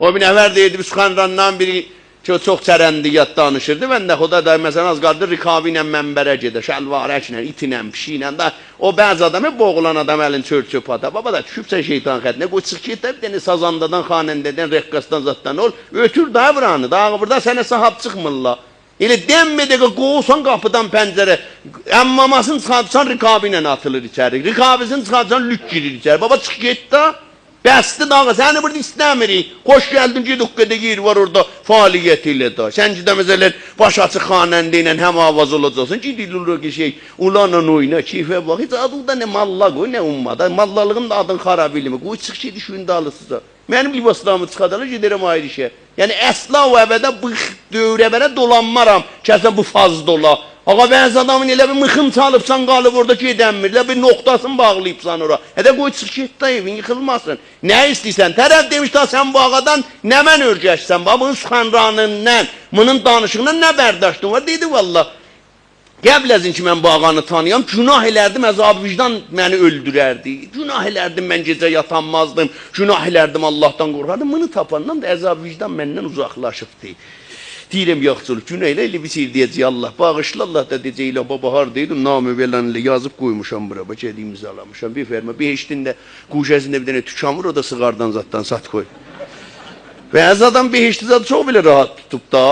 O biz xanrandan biri çok, çok sərəndiyat danışırdı. Ben de xuda da məsələn az qaldı rikabi ilə mənbərə gedə, şəlvarəklə, itinlə, pişiklə də. O bəzi adam hep boğulan adam əlin çör çöp ata. Baba da düşübsə şeytan çıx get də bir dənə sazandadan, xanəndədən, rəqqasdan zatdan ol. Ötür da buranı. Daha burada sənə sahab çıxmırlar. Elə denmədi ki, qovsan qapıdan pəncərə, əmmamasını çıxartsan rikabi ilə atılır içəri. Rikabisini çıxartsan lük girir içəri. Baba çıx get də. Bəsdi dağı, səni burada istəmirik. Xoş gəldin ki, dükkədə yer var orada fəaliyyət ilə də. Sən ki də məsələn baş açıq xanəndə ilə həm avaz olacaqsan ki, dilur ki şey, ulanla oyna, keyfə bax. Heç adında nə malla qoy, nə ummada. Mallalığın da adın xarab elmə. Qoy çıx ki, düşün dalısıza. Mənim libaslarımı çıxadalar, gedərəm ayrı işə. Yəni əsla o əbədə bu dövrəbərə dolanmaram. Kəsən bu faz dola. Ağa bəzi adamın elə bir mıxın çalıbsan qalıb orada gedənmir. Elə bir noktasını bağlayıbsan ora. Hədə qoy çıx get də evin yıxılmasın. Nə istəyirsən? Tərəf demiş ta sən bu ağadan nə mən örgəşsən? Bax bunun sıxanranından, bunun danışığından nə bərdəşdin var? Dedi valla. Qəbləzin ki mən bu ağanı tanıyam, günah elərdim, əzab vicdan məni öldürərdi. Günah elərdim, mən gecə yatanmazdım. Günah elərdim, Allahdan qorxardım. Bunu tapandan da əzab vicdan məndən uzaqlaşıbdı. Deyirəm yaxçılıq, günah elə elə bir şey deyəcək Allah. Bağışla Allah da deyəcək elə baba hardaydım, namı belanla yazıb qoymuşam bura. Bax gedib imzalamışam. Bir ferma, bir heçdində quşəsində bir dənə tükan var, o da sığardan zatdan sat qoy. Bəzi adam beheşti zat çox belə rahat tutub da.